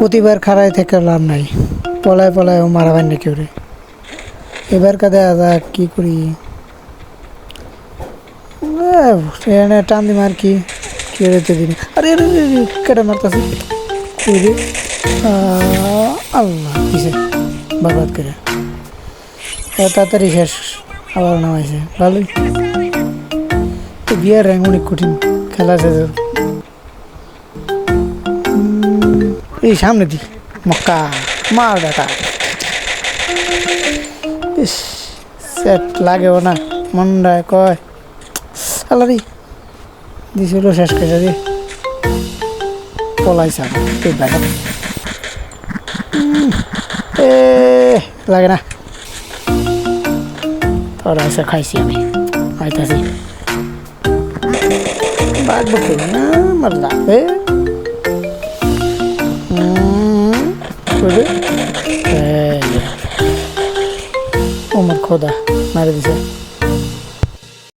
প্রতিবার খাড়াই থেকে লাভ নাই। পলায় পলায় ও মারাবেন না কেউ রে এবার কাদে আদা কি করি। এখানে টান দিম আর কি। কি রেতে দিন। আরে কেটে মারতাছি। আল্লাহ, কিসে? বরবাদ করে। তাড়াতাড়ি শেষ। আবার নামাইছে। ভালোই। বিয়ার র্যাঙ্ক অনেক কঠিন। খেলা শেষ। এই সামনে দি মক্কা। মার বেটা। ইস সেট লাগেও না মন্ডায় কয়। আল্লাহ রে দিছিল শেষ করে রে পলাইছে আমার এই বেটা। উম, এ লাগে না। তোরা এসে খাইছি আমি আইতাছি বাঘ বকে না মারলা। এ কইবে? এই যে। ও মোর খোদা মারে দিছে